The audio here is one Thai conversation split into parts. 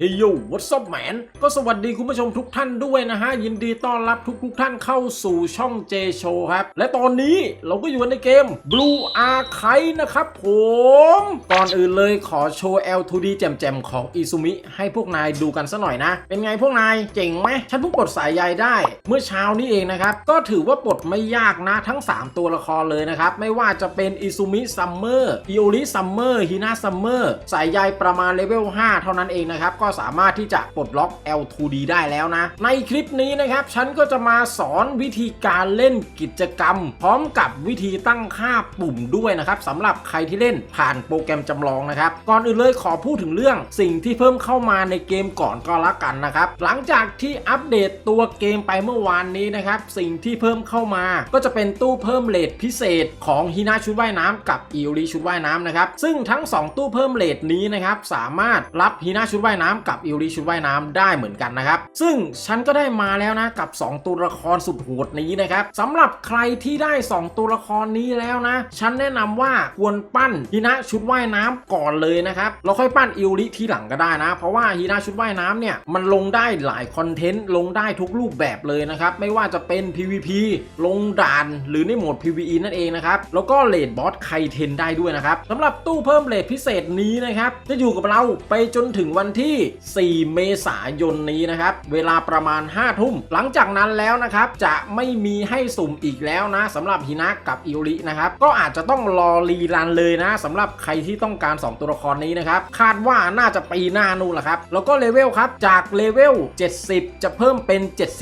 เฮ้ยโย่วั s ซั p แมนก็สวัสดีคุณผู้ชมทุกท่านด้วยนะฮะ ยินดีต้อนรับทุกทุกๆท่านเข้าสู่ช่อง J Show ครับ และตอนนี้เราก็อยู่ในเกม Blue Archive นะครับผม ก่อนอื่นเลยขอโชว์ L2D แจ่มๆ ของ Izumi ให้พวกนายดูกันสัหน่อยนะ เป็นไงพวกนาย เจ๋งไหม ฉันเพิ่งปลดสายใยได้ เมื่อเช้านี้เองนะครับ ก็ถือว่าปลดไม่ยากนะทั้ง 3 ตัวละครเลยนะครับไม่ว่าจะเป็น Izumi Summer Iori Summer Hina Summer สายใยประมาณเลเวล5เท่านั้นเองนะครับก็็สามารถที่จะปลดล็อก L2D ได้แล้วนะ ในคลิปนี้นะครับ ฉันก็จะมาสอนวิธีการเล่นกิจกรรม พร้อมกับวิธีตั้งค่าปุ่มด้วยนะครับสำหรับใครที่เล่นผ่านโปรแกรมจำลองนะครับ ก่อนอื่นเลยขอพูดถึงเรื่องสิ่งที่เพิ่มเข้ามาในเกมก่อนก็แล้วกันนะครับ หลังจากที่อัปเดตตัวเกมไปเมื่อวานนี้นะครับ สิ่งที่เพิ่มเข้ามา ก็จะเป็นตู้เพิ่มเลทพิเศษของฮินาชุดว่ายน้ำกับอิโอริชุดว่ายน้ำนะครับ ซึ่งทั้ง 2 ตู้เพิ่มเลทนี้นะครับสามารถรับฮินาชุดว่ายน้ำกับอิโอริชุดว่ายน้ำได้เหมือนกันนะครับ ซึ่งฉันก็ได้มาแล้วนะกับ 2 ตัวละครสุดโหดนี้นะครับสำหรับใครที่ได้ 2 ตัวละครนี้แล้วนะ ฉันแนะนำว่าควรปั้นฮินะชุดว่ายน้ำก่อนเลยนะครับเราค่อยปั้นอิโอริทีหลังก็ได้นะ เพราะว่าฮินะชุดว่ายน้ำเนี่ยมันลงได้หลายคอนเทนต์ลงได้ทุกรูปแบบเลยนะครับไม่ว่าจะเป็น PVP ลงด่าน หรือในโหมด PVE นั่นเองนะครับแล้วก็เลดบอสไคเทนได้ด้วยนะครับสำหรับตู้เพิ่มเลทพิเศษนี้นะครับจะอยู่กับเราไปจนถึงวันที่4 เมษายนนี้นะครับ เวลาประมาณ 5 ทุ่ม หลังจากนั้นแล้วนะครับ จะไม่มีให้สุ่มอีกแล้วนะสำหรับฮินะกับอิโอรินะครับ ก็อาจจะต้องรอรีรันเลยนะสำหรับใครที่ต้องการ 2 ตัวละครนี้นะครับ คาดว่าน่าจะปีหน้านู่นแหละครับ แล้วก็เลเวลครับ จากเลเวล 70 จะเพิ่มเป็น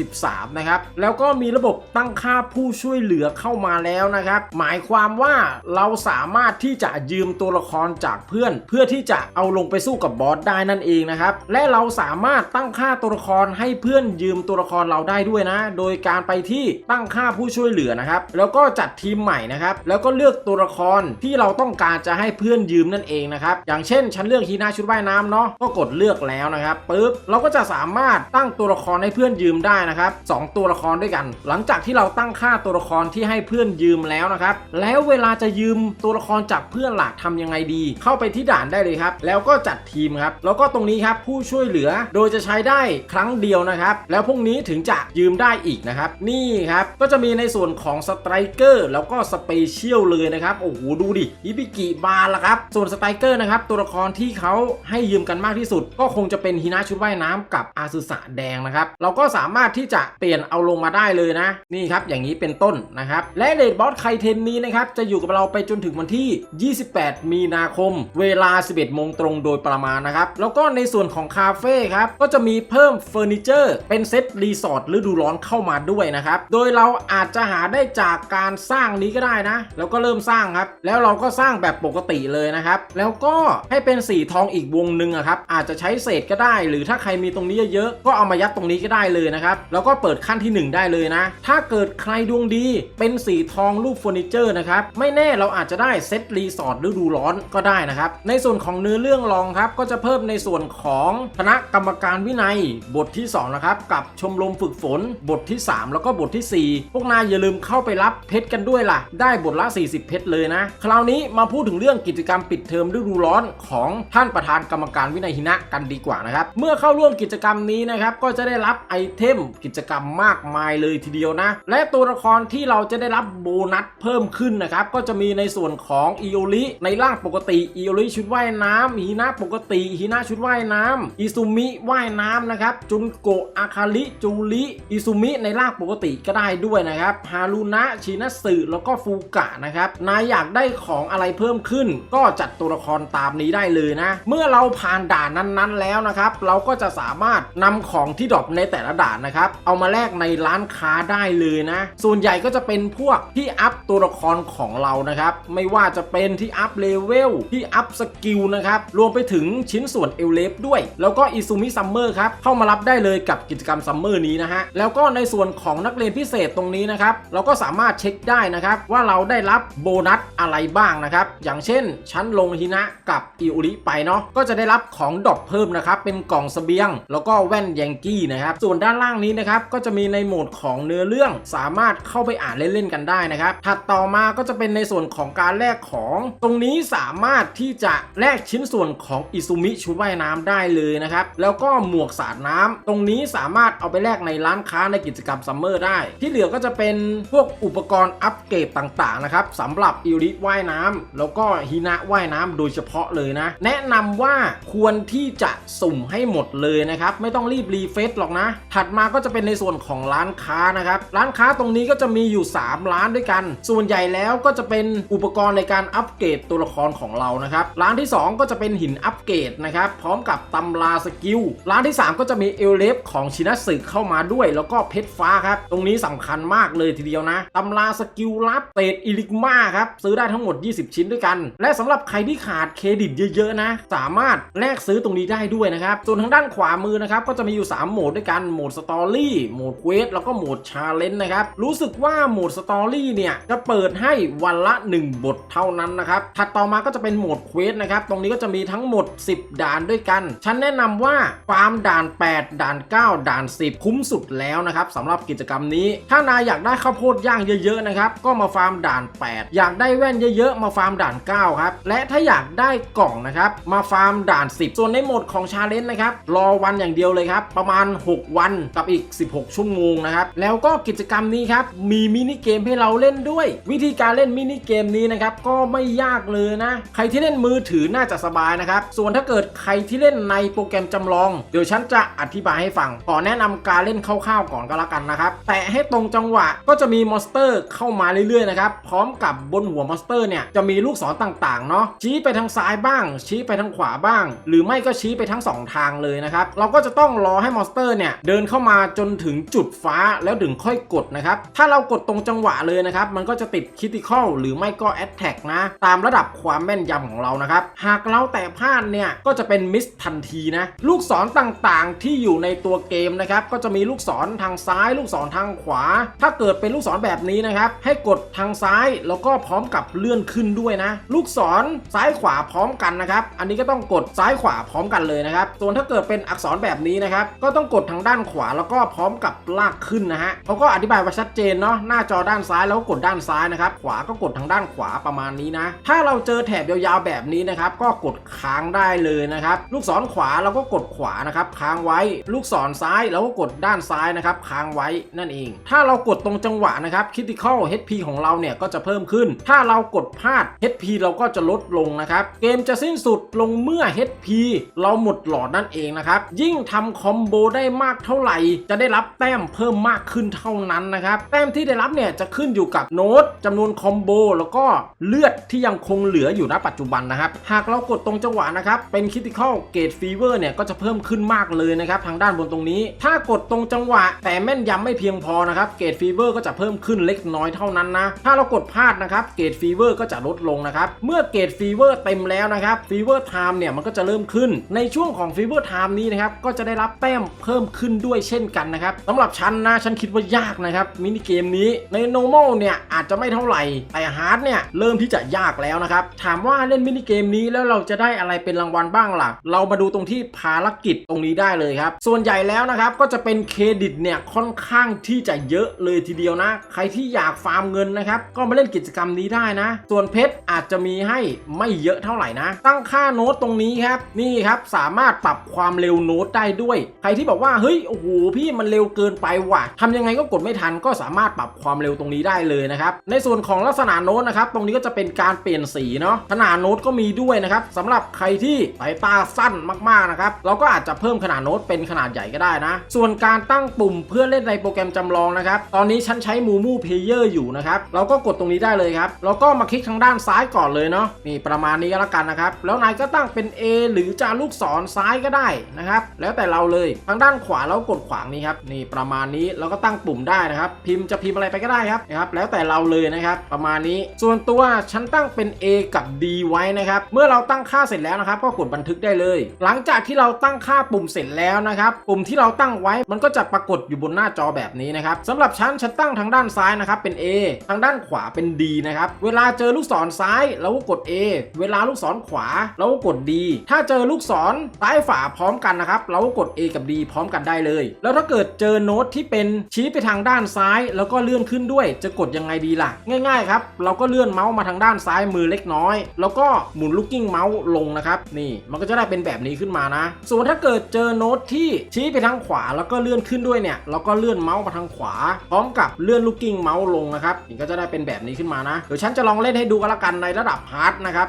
73 นะครับ แล้วก็มีระบบตั้งค่าผู้ช่วยเหลือเข้ามาแล้วนะครับ หมายความว่าเราสามารถที่จะยืมตัวละครจากเพื่อน เพื่อที่จะเอาลงไปสู้กับบอสได้นั่นเองนะครับและเราสามารถตั้งค่าตัวละครให้เพื่อนยืมตัวละครเราได้ด้วยนะ โดยการไปที่ตั้งค่าผู้ช่วยเหลือนะครับ แล้วก็จัดทีมใหม่นะครับ แล้วก็เลือกตัวละครที่เราต้องการจะให้เพื่อนยืมนั่นเองนะครับ อย่างเช่น ฉันเลือกฮีนาชุดว่ายน้ำเนาะ ก็กดเลือกแล้วนะครับปุ๊บ เราก็จะสามารถตั้งตัวละครให้เพื่อนยืมได้นะครับสองตัวละครด้วยกัน หลังจากที่เราตั้งค่าตัวละครที่ให้เพื่อนยืมแล้วนะครับ แล้วเวลาจะยืมตัวละครจากเพื่อนหลักทำยังไงดี เข้าไปที่ด่านได้เลยครับ แล้วก็จัดทีมครับ แล้วก็ตรงนี้ครับผู้ช่วยเหลือ โดยจะใช้ได้ครั้งเดียวนะครับ แล้วพวกนี้ถึงจะยืมได้อีกนะครับ นี่ครับก็จะมีในส่วนของสไตรเกอร์แล้วก็สเปเชียลเลยนะครับโอ้โหดูดิอิบิกิบาละครับ ส่วนสไตรเกอร์นะครับตัวละครที่เขาให้ยืมกันมากที่สุด ก็คงจะเป็นฮินาชุดว่ายน้ำกับอาซึสะแดงนะครับเราก็สามารถที่จะเปลี่ยนเอาลงมาได้เลยนะ นี่ครับอย่างนี้เป็นต้นนะครับและเลดบอสไคเทนนี้นะครับจะอยู่กับเราไปจนถึงวันที่ 28 มีนาคม เวลา 11โมงตรงโดยประมาณนะครับแล้วก็ในส่วนของคาเฟ่ครับ ก็จะมีเพิ่มเฟอร์นิเจอร์เป็นเซตรีสอร์ทฤดูร้อนเข้ามาด้วยนะครับ โดยเราอาจจะหาได้จากการสร้างนี้ก็ได้นะ แล้วก็เริ่มสร้างครับ แล้วเราก็สร้างแบบปกติเลยนะครับ แล้วก็ให้เป็นสีทองอีกวงหนึ่งครับ อาจจะใช้เศษก็ได้ หรือถ้าใครมีตรงนี้เยอะๆก็เอามายัดตรงนี้ก็ได้เลยนะครับ แล้วก็เปิดขั้นที่ 1 ได้เลยนะ ถ้าเกิดใครดวงดีเป็นสีทองรูปเฟอร์นิเจอร์นะครับ ไม่แน่เราอาจจะได้เซตรีสอร์ทฤดูร้อนก็ได้นะครับ ในส่วนของเนื้อเรื่องรองครับ ก็จะเพิ่มในส่วนของคณะกรรมการวินัย บทที่2นะครับกับชมรมฝึกฝน บทที่ 3 แล้วก็บททีสี่ 4 พวกนายอย่าลืมเข้าไปรับเพชรกันด้วยล่ะ ได้บทละ 40 เพชรเลยนะ คราวนี้มาพูดถึงเรื่องกิจกรรมปิดเทอมฤดูร้อนของท่านประธานกรรมการวินัยหินะกันดีกว่านะครับ เมื่อเข้าร่วมกิจกรรมนี้นะครับก็จะได้รับไอเทมกิจกรรมมากมายเลยทีเดียวนะ และตัวละครที่เราจะได้รับโบนัสเพิ่มขึ้นนะครับก็จะมีในส่วนของอิโอริในร่างปกติอิโอริชุดว่ายน้ำฮีนะปกติฮีนะชุดว่ายน้ำอิซุมิว่ายน้ำนะครับ จุนโกะอาคาริจูริอิซุมิในร่างปกติก็ได้ด้วยนะครับฮารุนะชินัสึแล้วก็ฟูกะนะครับ นายอยากได้ของอะไรเพิ่มขึ้น ก็จัดตัวละครตามนี้ได้เลยนะ เมื่อเราผ่านด่านนั้นๆแล้วนะครับ เราก็จะสามารถนำของที่ดรอปในแต่ละด่านนะครับ เอามาแลกในร้านค้าได้เลยนะ ส่วนใหญ่ก็จะเป็นพวกที่อัพตัวละครของเรานะครับ ไม่ว่าจะเป็นที่อัพเลเวลที่อัพสกิลนะครับ รวมไปถึงชิ้นส่วนเอลเลฟด้วยแล้วก็อิซูมิซัมเมอร์ครับเข้ามารับได้เลยกับกิจกรรมซัมเมอร์นี้นะฮะแล้วก็ในส่วนของนักเรียนพิเศษตรงนี้นะครับเราก็สามารถเช็คได้นะครับว่าเราได้รับโบนัสอะไรบ้างนะครับอย่างเช่น ชั้นลงฮินะกับอิอุริไปเนาะก็จะได้รับของดรอปเพิ่มนะครับเป็นกล่องสเสบียง แล้วก็แว่นแยงกี้นะครับส่วนด้านล่างนี้นะครับก็จะมีในโหมดของเนื้อเรื่องสามารถเข้าไปอ่านเล่นๆกันได้นะครับถัดต่อมาก็จะเป็นในส่วนของการแลกของ ตรงนี้สามารถที่จะแลกชิ้นส่วนของอิซุมิชุดว่ายน้ำได้เลยนะครับ แล้วก็หมวกสาดน้ำตรงนี้สามารถเอาไปแลกในร้านค้าในกิจกรรมซัมเมอร์ได้ ที่เหลือก็จะเป็นพวกอุปกรณ์อัปเกรดต่างๆนะครับสำหรับอิริว่ายน้ำแล้วก็ฮินะว่ายน้ำโดยเฉพาะเลยนะ แนะนำว่าควรที่จะสุ่มให้หมดเลยนะครับ ไม่ต้องรีบรีเฟซหรอกนะ ถัดมาก็จะเป็นในส่วนของร้านค้านะครับ ร้านค้าตรงนี้ก็จะมีอยู่ 3 ร้านด้วยกัน ส่วนใหญ่แล้วก็จะเป็นอุปกรณ์ในการอัปเกรดตัวละครของเรานะครับ ร้านที่ 2 ก็จะเป็นหินอัปเกรดนะครับ พร้อมกับตำราสกิล ร้านที่ 3 ก็จะมีเอลเลฟของชินัสึเข้ามาด้วย แล้วก็เพชรฟ้าครับ ตรงนี้สำคัญมากเลยทีเดียวนะตำราสกิลลับเตดอิลิกมาครับ ซื้อได้ทั้งหมด 20 ชิ้นด้วยกัน และสำหรับใครที่ขาดเครดิตเยอะๆนะ สามารถแลกซื้อตรงนี้ได้ด้วยนะครับ ส่วนทางด้านขวามือนะครับ ก็จะมีอยู่ 3 โหมดด้วยกัน โหมดสตอรี่โหมดเควสแล้วก็โหมดชาเลนจ์นะครับ รู้สึกว่าโหมดสตอรี่เนี่ยจะเปิดให้วันละ 1 บทเท่านั้นนะครับ ถัดต่อมาก็จะเป็นโหมดเควสนะครับ ตรงนี้ก็จะมีทั้งหมด 10 ด่านด้วยกันฉันแนะนำว่าฟาร์มด่าน 8 ด่าน 9 ด่าน 10 คุ้มสุดแล้วนะครับสำหรับกิจกรรมนี้ ถ้านายอยากได้ข้าวโพดย่างเยอะๆนะครับก็มาฟาร์มด่าน 8 อยากได้แว่นเยอะๆ มาฟาร์มด่าน 9 ครับ และถ้าอยากได้กล่องนะครับมาฟาร์มด่าน 10 ส่วนในโหมดของชาเลนจ์นะครับรอวันอย่างเดียวเลยครับ ประมาณ 6 วันกับอีก 16 ชั่วโมงนะครับแล้วก็กิจกรรมนี้ครับมีมินิเกมให้เราเล่นด้วย วิธีการเล่นมินิเกมนี้นะครับก็ไม่ยากเลยนะ ใครที่เล่นมือถือน่าจะสบายนะครับส่วนถ้าเกิดใครที่เล่นในโปรแกรมจำลอง เดี๋ยวฉันจะอธิบายให้ฟัง ขอแนะนำการเล่นคร่าวๆก่อนก็แล้วกันนะครับ แต่ให้ตรงจังหวะก็จะมีมอนสเตอร์เข้ามาเรื่อยๆนะครับ พร้อมกับบนหัวมอนสเตอร์เนี่ยจะมีลูกศรต่างๆเนาะ ชี้ไปทางซ้ายบ้าง ชี้ไปทางขวาบ้าง หรือไม่ก็ชี้ไปทั้งสองทางเลยนะครับ เราก็จะต้องรอให้มอนสเตอร์เนี่ยเดินเข้ามาจนถึงจุดฟ้าแล้วถึงค่อยกดนะครับ ถ้าเรากดตรงจังหวะเลยนะครับ มันก็จะติดคิติคอลหรือไม่ก็แอตแทกนะ ตามระดับความแม่นยำของเรานะครับ หากเราแต่พลาดเนี่ยก็จะเป็นมิสทันทีนะ ลูกศรต่างๆ ที่อยู่ในตัวเกมนะครับ ก็จะมีลูกศรทางซ้าย ลูกศรทางขวา ถ้าเกิดเป็นลูกศรแบบนี้นะครับ ให้กดทางซ้ายแล้วก็พร้อมกับเลื่อนขึ้นด้วยนะ ลูกศรซ้ายขวาพร้อมกันนะครับ อันนี้ก็ต้องกดซ้ายขวาพร้อมกันเลยนะครับ ส่วนถ้าเกิดเป็นอักษรแบบนี้นะครับ ก็ต้องกดทางด้านขวาแล้วก็พร้อมกับลากขึ้นนะฮะเขาก็อธิบายไว้ชัดเจนเนาะ หน้าจอด้านซ้ายแล้วก็กดด้านซ้ายนะครับ ขวาก็กดทางด้านขวาประมาณนี้นะ ถ้าเราเจอแถบยาวๆแบบนี้นะครับ ก็กดค้างได้เลยนะครับ ลูกศรขวาเราก็กดขวานะครับค้างไว้ ลูกศรซ้ายเราก็กดด้านซ้ายนะครับค้างไว้นั่นเอง ถ้าเรากดตรงจังหวะนะครับ critical HP ของเราเนี่ยก็จะเพิ่มขึ้น ถ้าเรากดพลาด HP เราก็จะลดลงนะครับเกมจะสิ้นสุดลงเมื่อ HP เราหมดหลอดนั่นเองนะครับยิ่งทำคอมโบได้มากเท่าไหร่ จะได้รับแต้มเพิ่มมากขึ้นเท่านั้นนะครับแต้มที่ได้รับเนี่ยจะขึ้นอยู่กับโน้ตจำนวนคอมโบแล้วก็เลือดที่ยังคงเหลืออยู่ณปัจจุบันนะครับหากเรากดตรงจังหวะนะครับเป็นคิติคอลเกตฟเวอร์เนี่ยก็จะเพิ่มขึ้นมากเลยนะครับทางด้านบนตรงนี้ ถ้ากดตรงจังหวะ แต่แม่นยำไม่เพียงพอนะครับเกตฟีเวอร์ก็จะเพิ่มขึ้นเล็กน้อยเท่านั้นนะถ้าเรากดพลาดนะครับเกตฟีเวอร์ก็จะลดลงนะครับเมื่อเกตฟีเวอร์เต็มแล้วนะครับฟีเวอร์ไทม์เนี่ยมันก็จะเริ่มขึ้นในช่วงของฟีเวอร์ไทม์นี้นะครับก็จะได้รับแต้มเพิ่มขึ้นด้วยเช่นกันนะครับสำหรับฉันนะฉันคิดว่ายากนะครับมินิเกมนี้ใน normal เนี่ยอาจจะไม่เท่าไหร่แต่ hard เนี่ยเริ่มที่จะยากแล้วนะครับถามว่าเล่นมินิเกมนี้แล้วเราจะได้อะไรเป็นรางวัลบ้างล่ะเรามาดููตรงที่ภารกิจตรงนี้ได้เลยครับ ส่วนใหญ่แล้วนะครับก็จะเป็นเครดิตเนี่ยค่อนข้างที่จะเยอะเลยทีเดียวนะ ใครที่อยากฟาร์มเงินนะครับก็มาเล่นกิจกรรมนี้ได้นะ ส่วนเพชรอาจจะมีให้ไม่เยอะเท่าไหร่นะ ตั้งค่าโน้ตตรงนี้ครับนี่ครับสามารถปรับความเร็วโน้ตได้ด้วย ใครที่บอกว่าเฮ้ยโอ้โหพี่มันเร็วเกินไปว่ะทำยังไงก็กดไม่ทันก็สามารถปรับความเร็วตรงนี้ได้เลยนะครับในส่วนของลักษณะโน้ตนะครับตรงนี้ก็จะเป็นการเปลี่ยนสีเนาะขนาดโน้ตก็มีด้วยนะครับสำหรับใครที่สายตาสั้นมากๆนะครับเราก็อาจจะเพิ่มขนาดโน้ตเป็นขนาดใหญ่ก็ได้นะ ส่วนการตั้งปุ่มเพื่อเล่นในโปรแกรมจำลองนะครับตอนนี้ฉันใช้มูมูเพเยอร์อยู่นะครับเราก็กดตรงนี้ได้เลยครับเราก็มาคลิกทางด้านซ้ายก่อนเลยเนาะนี่ประมาณนี้ก็แล้วกันนะครับแล้วนายก็ตั้งเป็น A หรือจะลูกศรซ้ายก็ได้นะครับแล้วแต่เราเลยทางด้านขวาเรากดขวางนี้ครับนี่ประมาณนี้เราก็ตั้งปุ่มได้นะครับ พิมพ์จะพิมพ์อะไรไปก็ได้ครับนะครับแล้วแต่เราเลยนะครับประมาณนี้ ส่วนตัวฉันตั้งเป็น A กับ D ไว้นะครับเมื่อเราตั้งค่าเสร็จแล้วนะครับ ก็กดบันทึกได้เลยหลังจากที่เราตั้งค่าปุ่มเสร็จแล้วนะครับ ปุ่มที่เราตั้งไว้มันก็จะปรากฏอยู่บนหน้าจอแบบนี้นะครับสำหรับฉันฉันตั้งทางด้านซ้ายนะครับเป็น A ทางด้านขวาเป็น D นะครับ เวลาเจอลูกศรซ้ายเราก็กด A เวลาลูกศรขวาเราก็กด D ถ้าเจอลูกศรซ้ายฝาพร้อมกันนะครับ เราก็กด A กับ D พร้อมกันได้เลย แล้วถ้าเกิดเจอโน้ตที่เป็นชี้ไปทางด้านซ้าย แล้วก็เลื่อนขึ้นด้วย จะกดยังไงดีล่ะ ง่ายๆครับ เราก็เลื่อนเมาส์มาทางด้านซ้ายมือเล็กน้อย แล้วก็หมุนลูกกิ้งเมาส์ลงนะครับ นี่ มันก็จะได้เป็นแบบนี้นี้ขึ้นมานะ ส่วนถ้าเกิดเจอโน้ตที่ชี้ไปทางขวาแล้วก็เลื่อนขึ้นด้วยเนี่ยเราก็เลื่อนเมาส์มาทางขวา พร้อมกับเลื่อนลูกกิ้งเมาส์ลงนะครับนี่ก็จะได้เป็นแบบนี้ขึ้นมานะเดี๋ยวฉันจะลองเล่นให้ดูกันละกันในระดับฮาร์ดนะครับ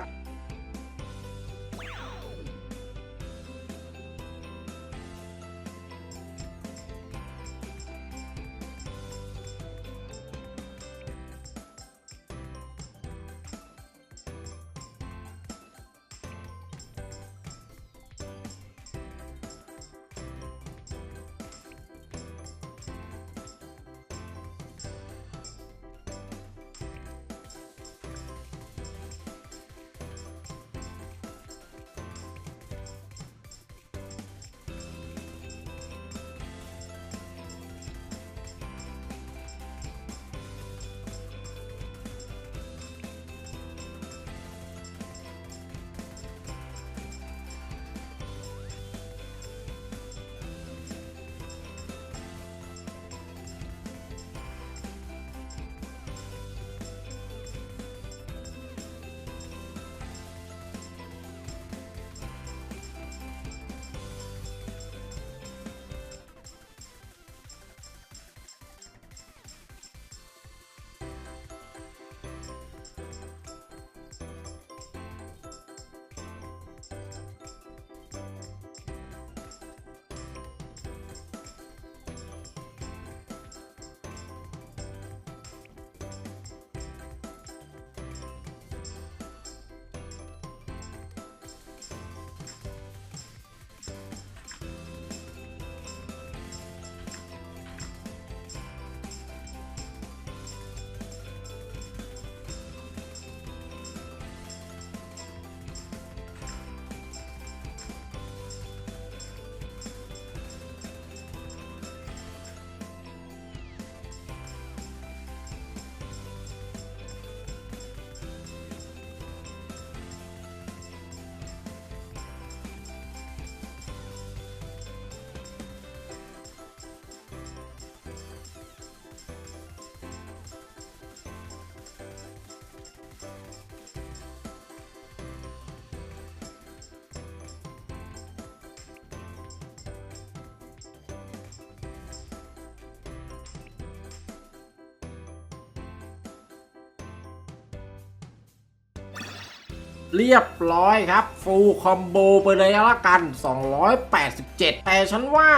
เรียบร้อยครับ ฟูลคอมโบไปเลยละกัน 287 แต่ฉันว่า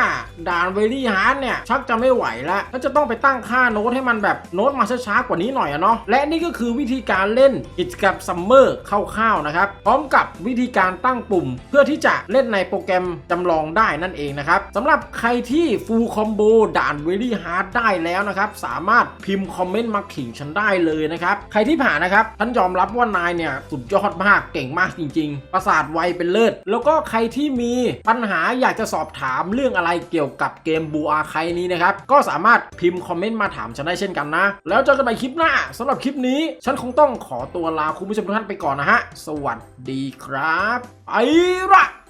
ด่านเวลี่ฮาร์ดเนี่ย ชักจะไม่ไหวแล้วแล้วจะต้องไปตั้งค่าโน้ตให้มันแบบโน้ตมาช้าๆกว่านี้หน่อยอะเนาะและนี่ก็คือวิธีการเล่นกิจกรรมซัมเมอร์คร่าวๆนะครับ พร้อมกับวิธีการตั้งปุ่ม เพื่อที่จะเล่นในโปรแกรมจำลองได้นั่นเองนะครับสำหรับใครที่ฟูลคอมโบด่านเวลี่ฮาร์ดได้แล้วนะครับสามารถพิมพ์คอมเมนต์มาขิงฉันได้เลยนะครับใครที่ผ่านนะครับฉันยอมรับว่านายเนี่ยสุดยอดมากเก่งมากจริง ๆ ประสาทไวเป็นเลิศ แล้วก็ใครที่มีปัญหาอยากจะสอบถามเรื่องอะไรเกี่ยวกับเกมบูอาไคนี้นะครับ ก็สามารถพิมพ์คอมเมนต์มาถามฉันได้เช่นกันนะ แล้วเจอกันใหม่คลิปหน้าสำหรับคลิปนี้ ฉันคงต้องขอตัวลาคุณผู้ชมทุกท่านไปก่อนนะฮะ สวัสดีครับ ไปละ